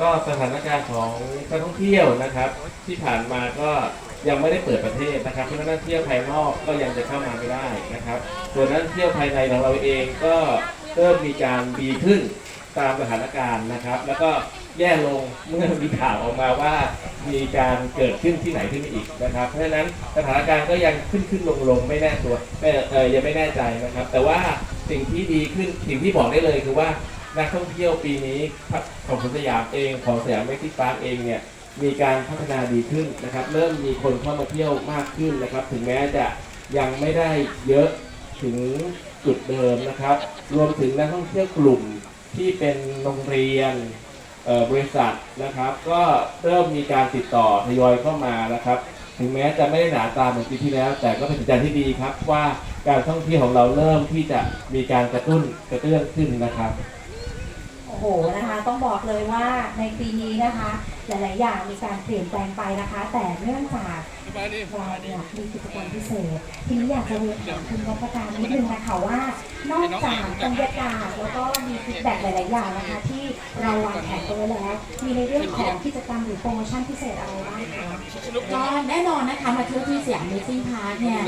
ก็สถานการณ์ของการท่องเที่ยวนะครับ ที่ผ่านมาก็ยังไม่ได้เปิดประเทศนะครับเพราะฉะนั้นนักท่องเที่ยวภายนอกก็ยังจะเข้ามาไม่ได้นะครับส่วนนักท่องเที่ยวภายในของเราเองก็เริ่มมีการดีขึ้นตามสถานการณ์นะครับ แล้วก็แย่ลงเมื่อมีข่าวออกมาว่ามีการเกิดขึ้นที่ไหนขึ้นอีกนะครับ เพราะฉะนั้นสถานการณ์ก็ยังขึ้นขึ้นลงลงไม่แน่ตัวเอ่เออยังไม่แน่ใจนะครับ แต่ว่าสิ่งที่ดีขึ้นสิ่งที่บอกได้เลยคือว่า นักท่องเที่ยวปีนี้ของสวนสยามเองของสยามเม็กซิปาร์คเองเนี่ยมีการพัฒนาดีขึ้นนะครับ เริ่มมีคนเข้ามาเที่ยวมากขึ้นนะครับ ถึงแม้จะยังไม่ได้เยอะถึงจุดเดิมนะครับ รวมถึงนักท่องเที่ยวกลุ่มที่เป็นโรงเรียนเอ่อบริษัทนะครับ ก็เริ่มมีการติดต่อทยอยเข้ามานะครับ ถึงแม้จะไม่ได้หนาตาเหมือนปีที่แล้ว แต่ก็เป็นสัญญาณที่ดีครับว่าการท่องเที่ยวของเราเริ่มที่จะมีการกระตุ้นกระเตื้องขึ้นนะครับ โอ้โหนะคะ ต้องบอกเลยว่าในปีนี้นะคะ หลาย ๆ อย่างมีการเปลี่ยนแปลงไปนะคะ แต่เนื่องจากเราเนี่ยมีกิจกรรมพิเศษ ทีนี้อยากจะเรียนถามคุณวัฒการนิดนึงนะคะว่านอกจากบรรยากาศแล้วก็มีฟีดแบ็กหลาย ๆ อย่างนะคะ ที่เราวางแผนไว้แล้ว มีในเรื่องของกิจกรรมหรือโปรโมชั่นพิเศษอะไรบ้างคะก็แน่นอนนะคะมาเที่ยวที่สยามเมซิ่งพาร์คเนี่ย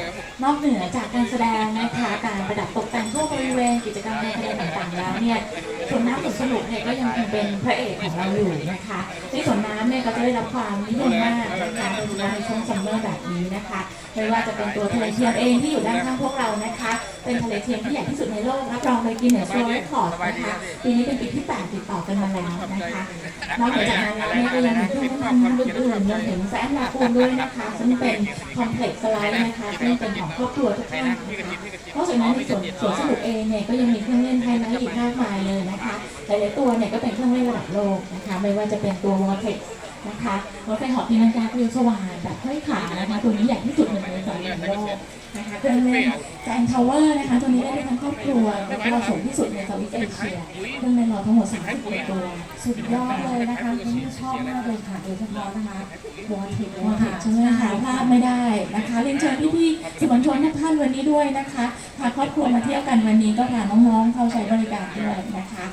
นอกเหนือจากการแสดงนะคะการประดับตกแต่งทั่วบริเวณกิจกรรมในทะเลต่าง ๆ แล้วเนี่ย สวนน้ำสวนสนุกเนี่ยก็ยังคงเป็นพระเอกของเราอยู่นะคะที่สวนน้ำเนี่ยก็จะได้รับความนิยมมากนะคะโดยเฉพาะในช่วงซัมเมอร์แบบนี้นะคะ ไม่ว่าจะเป็นตัวทะเลเทียมเองที่อยู่ด้านข้างพวกเรานะคะเป็นทะเลเทียมที่ใหญ่ที่สุดในโลกรับรองเลยกินเนสโซเรคคอร์ดนะคะปีนี้เป็นปีที่ 8 ติดต่อกันมาแล้วนะคะนอกจากนั้นแล้วเนี่ยก็ยังมีเครื่องพัฒนาอื่นๆรวมถึงแซนลาปูนด้วยนะคะซึ่งเป็นคอมเพล็กซ์สไลด์นะคะซึ่งเป็นของครอบครัวทุกท่านนะคะนอกจากนั้นในส่วนสวนสนุกเองเนี่ยก็ยังมีเครื่องเล่นไฮไลท์อีกมากมายเลยนะคะหลายๆตัวเนี่ยก็เป็นเครื่องเล่นระดับโลกนะคะไม่ว่าจะเป็นตัว Vortex นะคะรถไฟหาะตีลังกาเกลียวสว่างแบบห้อยขานะคะตัวนี้ใหญ่ที่สุดในสองในโลก นะคะเครื่องเล่นแจนทาวเวอร์นะคะ ตัวนี้ได้ทั้งครอบครัวแล้วก็สูงที่สุดในเซาท์อีสเอเชียเครื่องเล่นเราทั้งหมด30ตัว สุดยอดเลยนะคะที่ชอบมากเลยค่ะโดยเฉพาะนะคะวอลเทคว่าค่ะใช่ไหมคะพลาดไม่ได้นะคะเรียนเชิญพี่ๆสื่อมวลชนนะคะานวันนี้ด้วยนะคะพาครอบครัวมาเที่ยวกันวันนี้ก็พาน้องๆเข้าใช้บริการด้วยนะคะ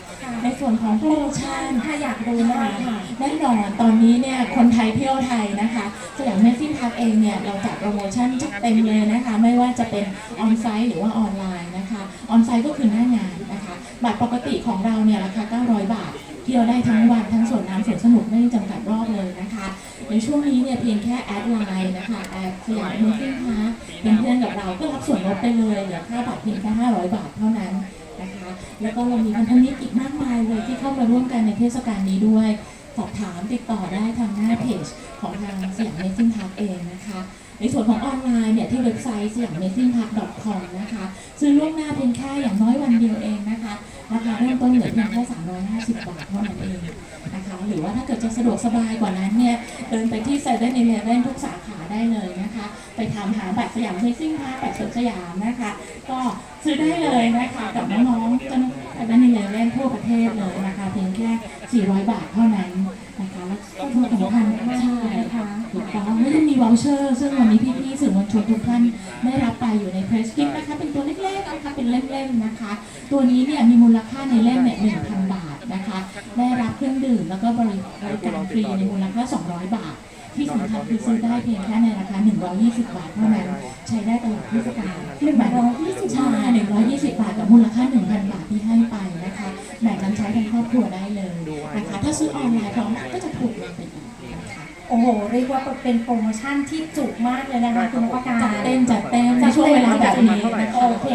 ในส่วนของโปรโมชั่นถ้าอยากดูมากค่ะแน่นอนตอนนี้เนี่ยคนไทยเที่ยวไทยนะคะสยามเมสซิ่งพาร์คเองเนี่ยเราจัดโปรโมชั่นจัดเต็มเลยนะคะ ไม่ว่าจะเป็นออนไซต์หรือว่าออนไลน์นะคะออนไซต์ก็คือหน้างานนะคะบัตรปกติของเราเนี่ยราคา900 บาทเที่ยวได้ทั้งวันทั้งสวนน้ำสวนสนุกไม่จำกัดรอบเลยนะคะ ในช่วงนี้เนี่ยเพียงแค่แอดไลน์นะคะแอดสยามเมสซิ่งพาร์คเป็นเพื่อนกับเราก็รับส่วนลดไปเลยเหลือค่าบัตรเพียงแค่500 บาทเท่านั้นนะคะ แล้วก็เรามีพันธมิตรอีกมากมายเลยที่เข้ามาร่วมกันในเทศกาลนี้ด้วย สอบถามติดต่อได้ทางหน้าเพจของทางสยามเมซิ่งพาร์คเองนะคะ ในส่วนของออนไลน์เนี่ยที่เว็บไซต์สยามเมซิ่งพาร์ค .com นะคะซื้อล่วงหน้าเพียงแค่อย่างน้อยวันเดียวเองนะคะราคาเริ่มต้นเหลือเพียงแค่350 บาทเท่านั้นเองนะคะหรือว่าถ้าเกิดจะสะดวกสบายกว่านั้นเนี่ยเดินไปที่เซเว่นอีเลฟเว่นทุกสาขาได้เลยนะคะ ไปทำหาบัตรสยามเมซิ่งพาร์คบัตรสวนสยามนะคะ ก็ซื้อได้เลยนะคะกับน้องๆจ้า หน้าที่เซเว่นอีเล่นทั่วประเทศเลยนะคะเพียงแค่ 400 บาทเท่านั้นนะคะแล้วก็ที่สำคัญใช่ค่ะถูกต้องไม่ได้มีวอลเชอร์ ซึ่งวันนี้พี่ๆสื่อมวลชนทุกท่านได้รับไปอยู่ในเพรสกิฟนะคะเป็นตัวเล็กๆนะคะเป็นเล่มๆนะคะ ตัวนี้เนี่ยมีมูลค่าในเล่มเนี่ย1,000 บาทนะคะ ได้รับเครื่องดื่มแล้วก็บริการฟรีในมูลค่า 200 บาท ที่สำคัญคือซื้อได้เพียงแค่ในราคา 120 บาทเท่านั้น ใช้ได้ตลอดเทศกาล120ใช่120บาทกับมูลค่า1,000บาทที่ให้ไปนะคะแบ่งกันใช้ทั้งครอบครัวได้เลยนะคะ ถ้าซื้อออนไลน์พร้อมกันก็จะถูกลงไปอีกนะคะโอ้โห เรียกว่าเป็นโปรโมชั่นที่จุกมากเลยนะคะคุณนพการจัดเต็มจัดเต็มในช่วงเวลาแบบนี้นะคะโอเค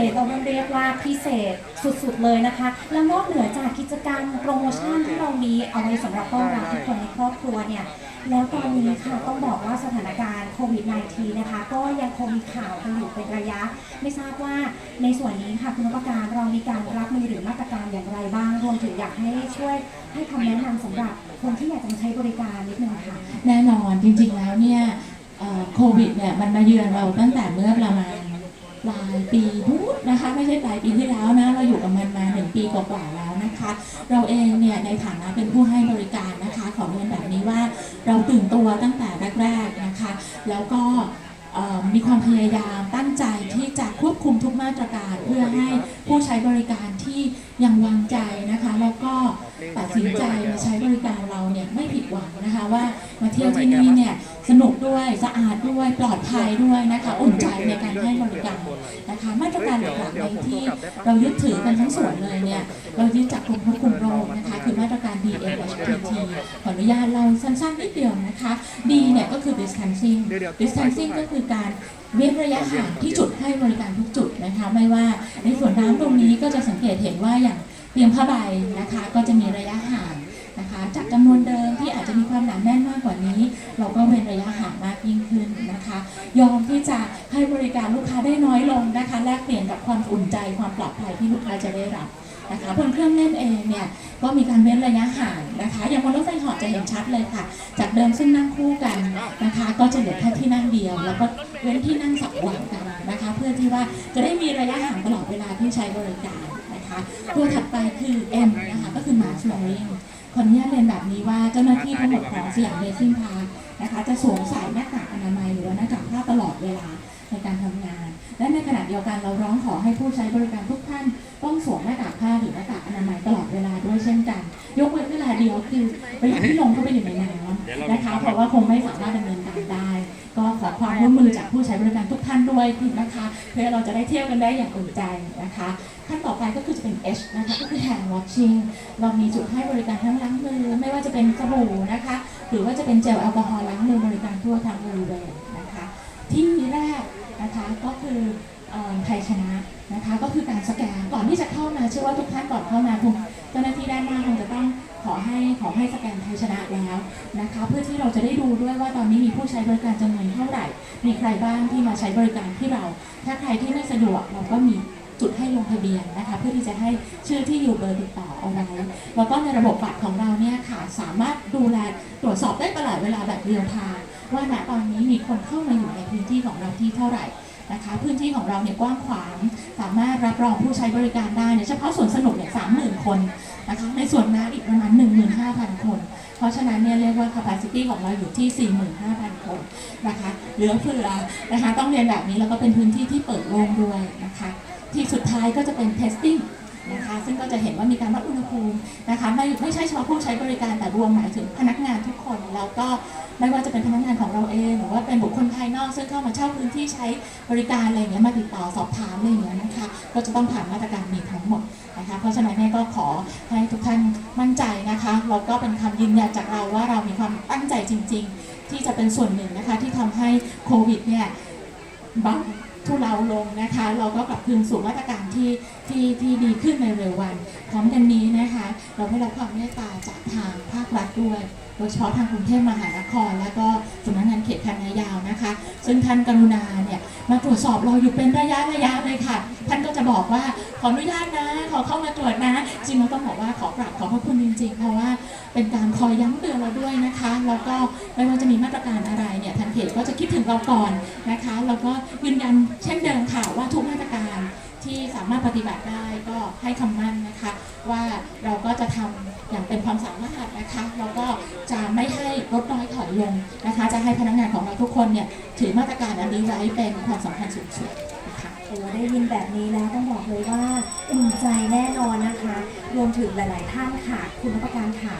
ต้องเรียกว่าพิเศษสุดๆเลยนะคะ แล้วนอกเหนือจากกิจกรรมโปรโมชั่นที่เรามีเอาไว้สำหรับต้อนรับทุกคนในครอบครัวเนี่ยแล้วตอนนี้ค่ะต้องบอกว่าสถานการณ์โควิด -19 นะคะ ก็ยังคงมีข่าวกันอยู่เป็นระยะ ไม่ทราบว่าในส่วนนี้ค่ะคุณนพการเรามีการรับมือหรือมาตรการอย่างไรบ้าง รวมถึงอยากให้ช่วยให้คำแนะนำสำหรับคนที่อยากจะใช้บริการนิดนึงค่ะ แน่นอนจริงๆแล้วเนี่ยโควิดเนี่ยมันมาเยือนเราตั้งแต่เมื่อประมาณ ปลายปีพุธนะคะ ไม่ใช่ปลายปีที่แล้วนะเราอยู่กับมันมาหนึ่งปีกว่าๆแล้วนะคะ เราเองเนี่ยในฐานะเป็นผู้ให้บริการนะคะขอเรียนแบบนี้ว่าเราตื่นตัวตั้งแต่แรกๆนะคะ แล้วก็มีความพยายามตั้งใจที่จะควบคุมทุกมาตรการเพื่อให้ผู้ใช้บริการที่ยังวางใจนะคะ แล้วก็ตัดสินใจมาใช้บริการเราเนี่ยไม่ผิดหวังนะคะว่ามาเที่ยวที่นี่เนี่ย สนุกด้วยสะอาดด้วยปลอดภัยด้วยนะคะอุ่นใจในการให้บริการนะคะมาตรการหลักๆในที่เรายึดถือกันทั้งส่วนเลยเนี่ยเรายึดจากกรมควบคุมโรคนะคะคือมาตรการ DMHPT ขออนุญาตเราสั้นๆนิดเดียวนะคะ D เนี่ยก็คือ distancing distancing ก็คือการเว้นระยะห่างที่จุดให้บริการทุกจุดนะคะไม่ว่าในส่วนน้ำตรงนี้ก็จะสังเกตเห็นว่าอย่างเตียงผ้าใบนะคะ ก็จะมีระยะห่างนะคะ จากจำนวนเดิมที่อาจจะมีความหนาแน่นมากกว่านี้ เราก็เว้นระยะห่างมากยิ่งขึ้นนะคะ ยอมที่จะให้บริการลูกค้าได้น้อยลงนะคะ แลกเปลี่ยนกับความอุ่นใจความปลอดภัยที่ลูกค้าจะได้รับนะคะบนเครื่องเล่นเองเนี่ยก็มีการเว้นระยะห่างนะคะ อย่างบนรถไฟหาะจะเห็นชัดเลยค่ะ จากเดิมซึ่งนั่งคู่กันนะคะ ก็จะเหลือแค่ที่นั่งเดียว แล้วก็เว้นที่นั่งสับหว่างกันนะคะ เพื่อที่ว่าจะได้มีระยะห่างตลอดเวลาที่ใช้บริการนะคะ ตัวถัดไปคือ M นะคะก็คือ mask wearing ขออนุญาตเรียนแบบนี้ว่าเจ้าหน้าที่ทั้งหมดของสยามเบซิ่งพาร์คนะคะจะสวมใส่หน้ากากอนามัยหรือว่าหน้ากากผ้าตลอดเวลาในการทำงาน และในขณะเดียวกันเราร้องขอให้ผู้ใช้บริการทุกท่าน ต้องสวมหน้ากากผ้าหรือหน้ากากอนามัยตลอดเวลาด้วยเช่นกัน ยกเว้นเวลาเดียวคือเวลาที่ลงเข้าไปอยู่ในน้ำนะคะเพราะว่าคงไม่สามารถดำเนินการได้ ก็ขอความร่วมมือจากผู้ใช้บริการทุกท่านด้วยนะคะเพื่อเราจะได้เที่ยวกันได้อย่างอุ่นใจนะคะ ขั้นต่อไปก็คือจะเป็น H นะคะก็คือ hand washing เรามีจุดให้บริการทั้งล้างมือ ไม่ว่าจะเป็นสบู่นะคะ หรือว่าจะเป็นเจลแอลกอฮอล์ล้างมือบริการทั่วทางบริเวณนะคะ ที่แรกนะคะก็คือเอ่อไทยชนะนะคะก็คือการสแกนก่อนที่จะเข้ามาเชื่อว่าทุกท่านก่อนเข้ามาคงเจ้าหน้าที่ด้านหน้าคงจะต้องขอให้ขอให้สแกนไทยชนะแล้วนะคะ เพื่อที่เราจะได้ดูด้วยว่าตอนนี้มีผู้ใช้บริการจำนวนเท่าไหร่ มีใครบ้างที่มาใช้บริการที่เรา ถ้าใครที่ไม่สะดวกเราก็มี จุดให้ลงทะเบียนนะคะเพื่อที่จะให้ชื่อที่อยู่เบอร์ติดต่อเอาไว้แล้วก็ในระบบบัตรของเราเนี่ยค่ะสามารถดูแลตรวจสอบได้ตลอดเวลาแบบเรียลไทม์ว่าณตอนนี้มีคนเข้ามาอยู่ในพื้นที่ของเราที่เท่าไหร่นะคะพื้นที่ของเราเนี่ยกว้างขวางสามารถรับรองผู้ใช้บริการได้เนี่ยเฉพาะส่วนสนุกเนี่ยสามหมื่นคนนะคะในส่วนน้ำอีกประมาณ 15,000 คน เพราะฉะนั้นเนี่ยเรียกว่า capacity ของเราอยู่ที่ 45,000 คนนะคะเหลือเฟือนะคะต้องเรียนแบบนี้แล้วก็เป็นพื้นที่ที่เปิดโล่งด้วยนะคะ ที่สุดท้ายก็จะเป็น testing นะคะซึ่งก็จะเห็นว่ามีการวัดอุณหภูมินะคะไม่ไม่ใช่เฉพาะผู้ใช้บริการแต่รวมหมายถึงพนักงานทุกคนแล้วก็ไม่ว่าจะเป็นพนักงานของเราเอง หรือว่าเป็นบุคคลภายนอก ซึ่งเข้ามาเช่าพื้นที่ใช้บริการอะไรเงี้ยมาติดต่อสอบถามอะไรเงี้ยนะคะก็จะต้องผ่านมาตรการนี้ทั้งหมดนะคะเพราะฉะนั้นเนี่ยก็ขอให้ทุกท่านมั่นใจนะคะแล้วก็เป็นคำยืนยันจากเราว่าเรามีความตั้งใจจริง ๆ ที่จะเป็นส่วนหนึ่งนะคะที่ทำให้โควิดเนี่ยเบา ทุเลาลงนะคะ เราก็กลับคืนสู่มาตรการที่ที่ที่ดีขึ้นในเร็ววัน พร้อมกันนี้นะคะ เราได้รับความเมตตาจากทางภาครัฐด้วยโดยเฉพาะทางกรุงเทพมหานคร และก็สำนักงานเขตคันนายาวนะคะ ซึ่งท่านกรุณาเนี่ยมาตรวจสอบเราอยู่เป็นระยะระยะเลยค่ะ ท่านก็จะบอกว่าขออนุญาตนะ ขอเข้ามาตรวจนะ จริงเราต้องบอกว่าขอกราบขอบพระคุณจริงๆ เพราะว่าเป็นการคอยย้ำเตือนเราด้วยนะคะ แล้วก็ไม่ว่าจะมีมาตรการอะไรเนี่ย ตก็จะคิดถึงเราก่อนนะคะแล้วก็ยืนยันเช่นเดิมค่ะว่าทุกมาตรการที่สามารถปฏิบัติได้ก็ให้คำมั่นนะคะ ว่าเราก็จะทำอย่างเป็นความสามารถนะคะแล้วก็จะไม่ให้ลดน้อยถอยลงนะคะ จะให้พนักงานของเราทุกคนเนี่ยถือมาตรการอันนี้ไว้เป็นความสำคัญสูงสุดนะคะโอ้ได้ยินแบบนี้แล้วต้องบอกเลยว่าอุ่นใจแน่นอนนะคะ รวมถึงหลาย ๆ ท่านค่ะ คุณรับประการค่ะ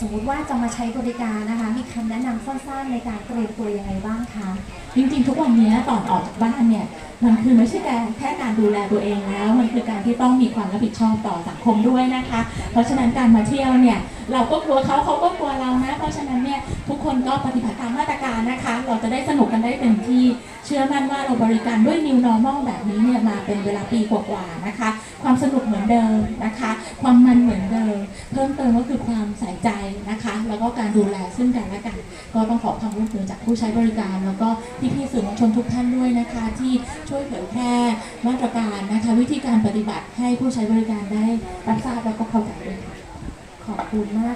สมมุติว่าจะมาใช้บริการนะคะ มีคำแนะนำสั้นๆในการเตรียมตัวยังไงบ้างคะจริงๆ ทุกวันนี้ก่อนออกจากบ้านเนี่ยมันคือไม่ใช่การแค่การดูแลตัวเองแล้ว มันคือการที่ต้องมีความรับผิดชอบต่อสังคมด้วยนะคะ เพราะฉะนั้นการมาเที่ยวเนี่ย เราก็กลัวเขาเขาก็กลัวเรานะ เพราะฉะนั้นเนี่ยทุกคนก็ปฏิบัติตามมาตรการนะคะ เราจะได้สนุกกันได้เต็มที่ เชื่อมั่นว่าเราบริการด้วย new normal แบบนี้เนี่ยมาเป็นเวลาปีกว่าๆนะคะ ความสนุกเหมือนเดิมนะคะ ความมันเหมือนเดิม เพิ่มเติมก็คือความใส่ใจนะคะ แล้วก็การดูแลซึ่งกันและกัน ก็ต้องขอความร่วมมือจากผู้ใช้บริการ แล้วก็พี่ๆสื่อมวลชนทุกท่านด้วยนะคะ ที่ช่วยเผยแพร่มาตรการนะคะ วิธีการปฏิบัติให้ผู้ใช้บริการได้รับทราบแล้วก็เข้าใจด้วยค่ะ ขอบคุณมาก